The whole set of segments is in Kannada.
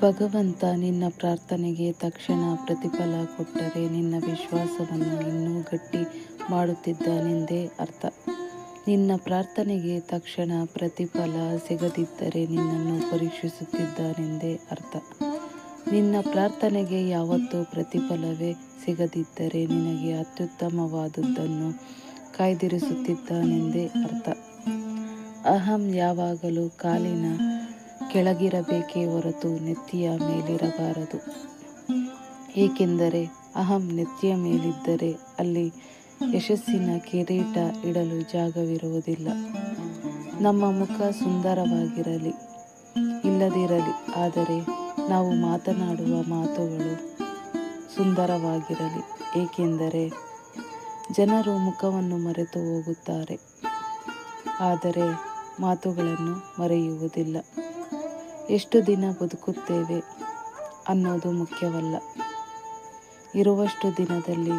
ಭಗವಂತ ನಿನ್ನ ಪ್ರಾರ್ಥನೆಗೆ ತಕ್ಷಣ ಪ್ರತಿಫಲ ಕೊಟ್ಟರೆ ನಿನ್ನ ವಿಶ್ವಾಸವನ್ನು ಇನ್ನೂ ಗಟ್ಟಿ ಮಾಡುತ್ತಿದ್ದಾನೆಂದೇ ಅರ್ಥ. ನಿನ್ನ ಪ್ರಾರ್ಥನೆಗೆ ತಕ್ಷಣ ಪ್ರತಿಫಲ ಸಿಗದಿದ್ದರೆ ನಿನ್ನನ್ನು ಪರೀಕ್ಷಿಸುತ್ತಿದ್ದಾನೆಂದೇ ಅರ್ಥ. ನಿನ್ನ ಪ್ರಾರ್ಥನೆಗೆ ಯಾವತ್ತೂ ಪ್ರತಿಫಲವೇ ಸಿಗದಿದ್ದರೆ ನಿನಗೆ ಅತ್ಯುತ್ತಮವಾದುದನ್ನು ಕಾಯ್ದಿರಿಸುತ್ತಿದ್ದಾನೆಂದೇ ಅರ್ಥ. ಅಹಂ ಯಾವಾಗಲೂ ಕಾಲಿನ ಕೆಳಗಿರಬೇಕೇ ಹೊರತು ನೆತ್ತಿಯ ಮೇಲಿರಬಾರದು. ಏಕೆಂದರೆ ಅಹಂ ನೆತ್ತಿಯ ಮೇಲಿದ್ದರೆ ಅಲ್ಲಿ ಯಶಸ್ಸಿನ ಕಿರೀಟ ಇಡಲು ಜಾಗವಿರುವುದಿಲ್ಲ. ನಮ್ಮ ಮುಖ ಸುಂದರವಾಗಿರಲಿ, ಇಲ್ಲದಿರಲಿ, ಆದರೆ ನಾವು ಮಾತನಾಡುವ ಮಾತುಗಳು ಸುಂದರವಾಗಿರಲಿ, ಏಕೆಂದರೆ ಜನರು ಮುಖವನ್ನು ಮರೆತು ಹೋಗುತ್ತಾರೆ, ಆದರೆ ಮಾತುಗಳನ್ನು ಮರೆಯುವುದಿಲ್ಲ. ಎಷ್ಟು ದಿನ ಬದುಕುತ್ತೇವೆ ಅನ್ನೋದು ಮುಖ್ಯವಲ್ಲ. ಇರುವಷ್ಟು ದಿನದಲ್ಲಿ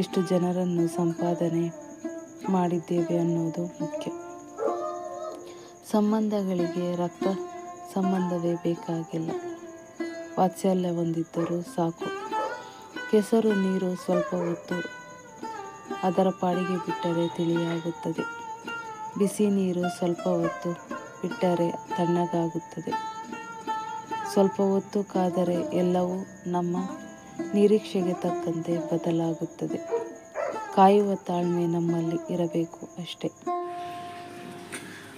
ಎಷ್ಟು ಜನರನ್ನು ಸಂಪಾದನೆ ಮಾಡಿದ್ದೇವೆ ಅನ್ನೋದು ಮುಖ್ಯ. ಸಂಬಂಧಗಳಿಗೆ ರಕ್ತ ಸಂಬಂಧವೇ ಬೇಕಾಗಿಲ್ಲ. ವಾತ್ಸಲ್ಯ ಹೊಂದಿದ್ದರೂ ಸಾಕು. ಕೆಸರು ನೀರು ಸ್ವಲ್ಪ ಹೊತ್ತು ಅದರ ಪಾಡಿಗೆ ಬಿಟ್ಟರೆ ತಿಳಿಯಾಗುತ್ತದೆ. ಬಿಸಿ ನೀರು ಸ್ವಲ್ಪ ಹೊತ್ತು ಬಿಟ್ಟರೆ ತಣ್ಣಗಾಗುತ್ತದೆ. ಸ್ವಲ್ಪ ಹೊತ್ತು ಕಾದರೆ ಎಲ್ಲವೂ ನಮ್ಮ ನಿರೀಕ್ಷೆಗೆ ತಕ್ಕಂತೆ ಬದಲಾಗುತ್ತದೆ. ಕಾಯುವ ತಾಳ್ಮೆ ನಮ್ಮಲ್ಲಿ ಇರಬೇಕು ಅಷ್ಟೇ.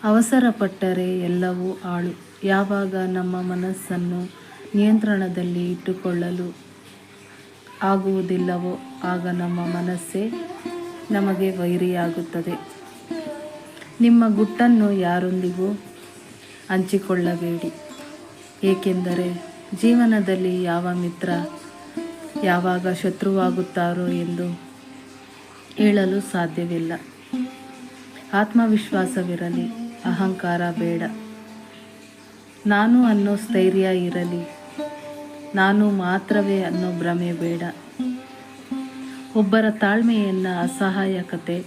ಅವಸರಪಟ್ಟರೆ ಎಲ್ಲವೂ ಆಳು. ಯಾವಾಗ ನಮ್ಮ ಮನಸ್ಸನ್ನು ನಿಯಂತ್ರಣದಲ್ಲಿ ಇಟ್ಟುಕೊಳ್ಳಲು ಆಗುವುದಿಲ್ಲವೋ ಆಗ ನಮ್ಮ ಮನಸ್ಸೇ ನಮಗೆ ವೈರಿಯಾಗುತ್ತದೆ. ನಿಮ್ಮ ಗುಟ್ಟನ್ನು ಯಾರೊಂದಿಗೂ ಹಂಚಿಕೊಳ್ಳಬೇಡಿ. ಏಕೆಂದರೆ ಜೀವನದಲ್ಲಿ ಯಾವ ಮಿತ್ರ ಯಾವಾಗ ಶತ್ರುವಾಗುತ್ತಾರೋ ಎಂದು ಹೇಳಲು ಸಾಧ್ಯವಿಲ್ಲ. ಆತ್ಮವಿಶ್ವಾಸವಿರಲಿ, ಅಹಂಕಾರ ಬೇಡ. ನಾನು ಅನ್ನೋ ಸ್ಥೈರ್ಯ ಇರಲಿ, ನಾನು ಮಾತ್ರವೇ ಅನ್ನೋ ಭ್ರಮೆ ಬೇಡ. ಒಬ್ಬರ ತಾಳ್ಮೆಯನ್ನು ಅಸಹಾಯಕತೆ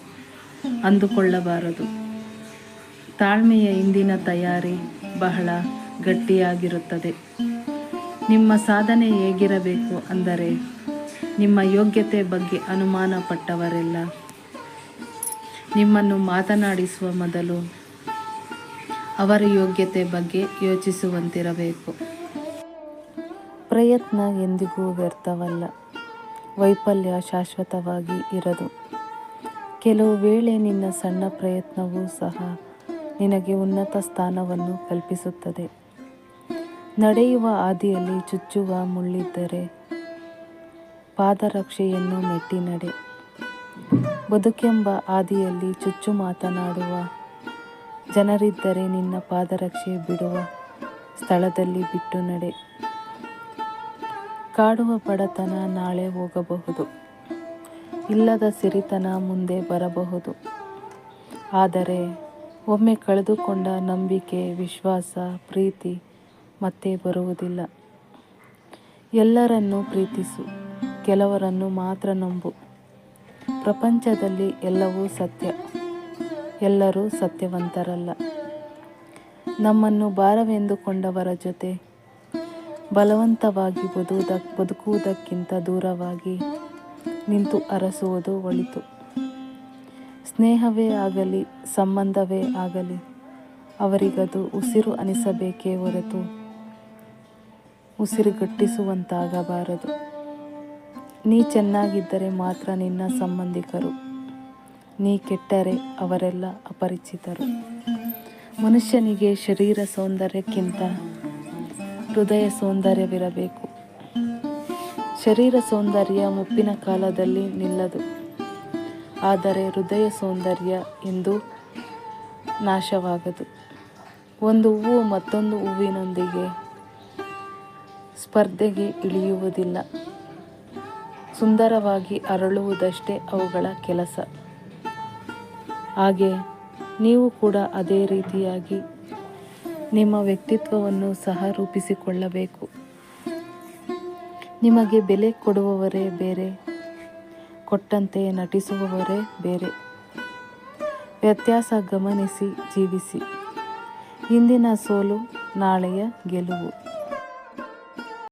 ಅಂದುಕೊಳ್ಳಬಾರದು. ತಾಳ್ಮೆಯ ಇಂದಿನ ತಯಾರಿ ಬಹಳ ಗಟ್ಟಿಯಾಗಿರುತ್ತದೆ. ನಿಮ್ಮ ಸಾಧನೆ ಹೇಗಿರಬೇಕು ಅಂದರೆ ನಿಮ್ಮ ಯೋಗ್ಯತೆ ಬಗ್ಗೆ ಅನುಮಾನ ಪಟ್ಟವರೆಲ್ಲ ನಿಮ್ಮನ್ನು ಮಾತನಾಡಿಸುವ ಮೊದಲು ಅವರ ಯೋಗ್ಯತೆ ಬಗ್ಗೆ ಯೋಚಿಸುವಂತಿರಬೇಕು. ಪ್ರಯತ್ನ ಎಂದಿಗೂ ವ್ಯರ್ಥವಲ್ಲ. ವೈಫಲ್ಯ ಶಾಶ್ವತವಾಗಿ ಇರದು. ಕೆಲವು ವೇಳೆ ನಿನ್ನ ಸಣ್ಣ ಪ್ರಯತ್ನವೂ ಸಹ ನಿನಗೆ ಉನ್ನತ ಸ್ಥಾನವನ್ನು ಕಲ್ಪಿಸುತ್ತದೆ. ನಡೆಯುವ ಹಾದಿಯಲ್ಲಿ ಚುಚ್ಚುವ ಮುಳ್ಳಿದ್ದರೆ ಪಾದರಕ್ಷೆಯನ್ನು ಮೆಟ್ಟಿ ನಡೆ. ಬದುಕೆಂಬ ಹಾದಿಯಲ್ಲಿ ಚುಚ್ಚು ಮಾತನಾಡುವ ಜನರಿದ್ದರೆ ನಿನ್ನ ಪಾದರಕ್ಷೆ ಬಿಡುವ ಸ್ಥಳದಲ್ಲಿ ಬಿಟ್ಟು ನಡೆ. ಕಾಡುವ ಬಡತನ ನಾಳೆ ಹೋಗಬಹುದು. ಇಲ್ಲದ ಸಿರಿತನ ಮುಂದೆ ಬರಬಹುದು. ಆದರೆ ಒಮ್ಮೆ ಕಳೆದುಕೊಂಡ ನಂಬಿಕೆ, ವಿಶ್ವಾಸ, ಪ್ರೀತಿ ಮತ್ತೆ ಬರುವುದಿಲ್ಲ. ಎಲ್ಲರನ್ನೂ ಪ್ರೀತಿಸು, ಕೆಲವರನ್ನು ಮಾತ್ರ ನಂಬು. ಪ್ರಪಂಚದಲ್ಲಿ ಎಲ್ಲವೂ ಸತ್ಯ, ಎಲ್ಲರೂ ಸತ್ಯವಂತರಲ್ಲ. ನಮ್ಮನ್ನು ಭಾರವೆಂದುಕೊಂಡವರ ಜೊತೆ ಬಲವಂತವಾಗಿ ಬದುಕುವುದಕ್ಕಿಂತ ದೂರವಾಗಿ ನಿಂತು ಅರಸುವುದು ಒಳಿತು. ಸ್ನೇಹವೇ ಆಗಲಿ, ಸಂಬಂಧವೇ ಆಗಲಿ, ಅವರಿಗದು ಉಸಿರು ಅನಿಸಬೇಕೇ ಹೊರತು ಉಸಿರುಗಟ್ಟಿಸುವಂತಾಗಬಾರದು ನೀ ಚೆನ್ನಾಗಿದ್ದರೆ ಮಾತ್ರ ನಿನ್ನ ಸಂಬಂಧಿಕರು, ನೀ ಕೆಟ್ಟರೆ ಅವರೆಲ್ಲ ಅಪರಿಚಿತರು. ಮನುಷ್ಯನಿಗೆ ಶರೀರ ಸೌಂದರ್ಯಕ್ಕಿಂತ ಹೃದಯ ಸೌಂದರ್ಯವಿರಬೇಕು. ಶರೀರ ಸೌಂದರ್ಯ ಮುಪ್ಪಿನ ಕಾಲದಲ್ಲಿ ನಿಲ್ಲದು. ಆದರೆ ಹೃದಯ ಸೌಂದರ್ಯ ಎಂದು ನಾಶವಾಗದು. ಒಂದು ಹೂವು ಮತ್ತೊಂದು ಹೂವಿನೊಂದಿಗೆ ಸ್ಪರ್ಧೆಗೆ ಇಳಿಯುವುದಿಲ್ಲ. ಸುಂದರವಾಗಿ ಅರಳುವುದಷ್ಟೇ ಅವುಗಳ ಕೆಲಸ. ಹಾಗೆ ನೀವು ಕೂಡ ಅದೇ ರೀತಿಯಾಗಿ ನಿಮ್ಮ ವ್ಯಕ್ತಿತ್ವವನ್ನು ಸಹ ರೂಪಿಸಿಕೊಳ್ಳಬೇಕು. ನಿಮಗೆ ಬೆಲೆ ಕೊಡುವವರೇ ಬೇರೆ. ಕೊಟ್ಟಂತೆ ನಟಿಸುವವರೇ ಬೇರೆ. ವ್ಯತ್ಯಾಸ ಗಮನಿಸಿ ಜೀವಿಸಿ. ಇಂದಿನ ಸೋಲು ನಾಳೆಯ ಗೆಲುವು.